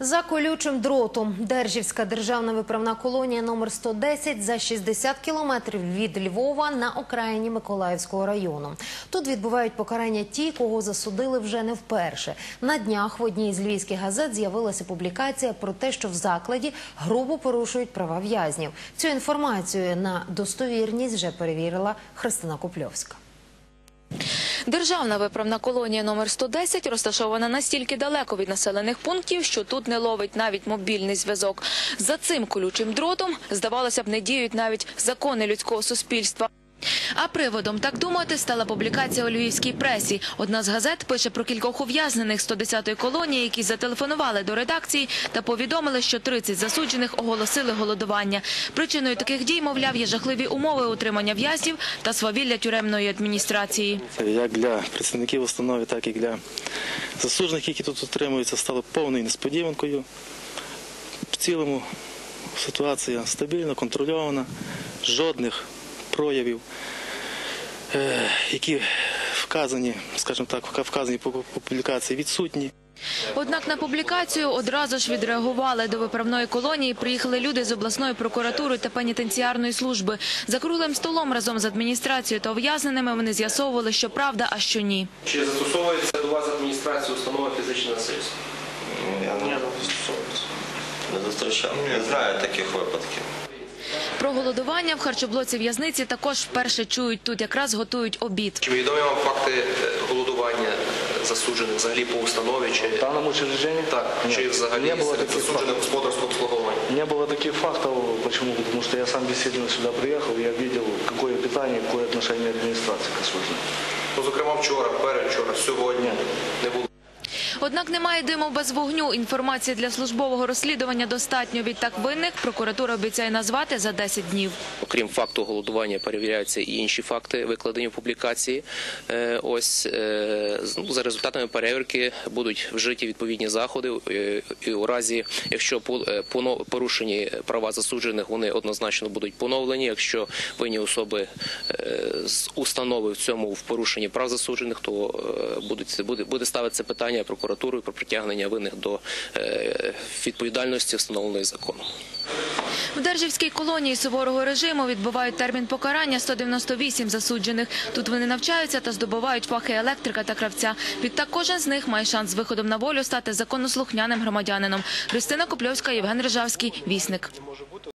За колючим дротом Держівська державна виправна колонія номер 110 за 60 кілометрів від Львова на окраїні Миколаївського району. Тут відбувають покарання ті, кого засудили вже не вперше. На днях в одній з львівських газет з'явилася публікація про те, що в закладі грубо порушують права в'язнів. Цю інформацію на достовірність вже перевірила Христина Купльовська. Державна виправна колонія номер 110 розташована настільки далеко від населених пунктів, що тут не ловить навіть мобільний зв'язок. За цим колючим дротом, здавалося б, не діють навіть закони людського суспільства. А приводом так думати стала публікація у львівській пресі. Одна з газет пише про кількох ув'язнених 110-ї колонії, які зателефонували до редакції та повідомили, що 30 засуджених оголосили голодування. Причиною таких дій, мовляв, є жахливі умови утримання в'язнів та свавілля тюремної адміністрації. Як для працівників установи, так і для засуджених, які тут утримуються, стало повною несподіванкою. В цілому ситуація стабільна, контрольована, жодних проявів, е, які вказані, скажімо так, вказані по публікації, відсутні. Однак на публікацію одразу ж відреагували. До виправної колонії приїхали люди з обласної прокуратури та пенітенціарної служби. За круглим столом разом з адміністрацією та ув'язненими вони з'ясовували, що правда, а що ні. Чи застосовується до вас адміністрації установа фізичне насильство? Я не застосовуюся. Не зустрічав. Не знаю таких випадків. Про голодування в харчоблоці в'язниці також вперше чують. Тут якраз готують обід. Чи відомі вам факти е, голодування е, засуджених взагалі по установі? Чи В данном учреждении? так, Нет, чи взагалі не было серед таких засуджених господарського обслуговування? Не было таких фактов. Почему? Потому что я сам действительно сюда приехал, я видел, какое питание, какое отношение администрации к. Ну, зокрема, вчора, передвчора, сьогодні не було. Однак немає диму без вогню. Інформації для службового розслідування достатньо. Відтак винних прокуратура обіцяє назвати за 10 днів. Окрім факту голодування, перевіряються і інші факти, викладені в публікації. Е, Ось е, ну, за результатами перевірки будуть вжиті відповідні заходи. е, І у разі, якщо по- порушені права засуджених, вони однозначно будуть поновлені. Якщо винні особи з установи в цьому в порушенні прав засуджених, то буде буде ставитися питання прокуратурою про притягнення винних до е, відповідальності, встановленої законом. В Держівській колонії суворого режиму відбувають термін покарання 198 засуджених. Тут вони навчаються та здобувають фахи електрика та кравця. Відтак кожен з них має шанс з виходом на волю стати законослухняним громадянином. Христина Копльовська, Євген Рижавський, Вісник.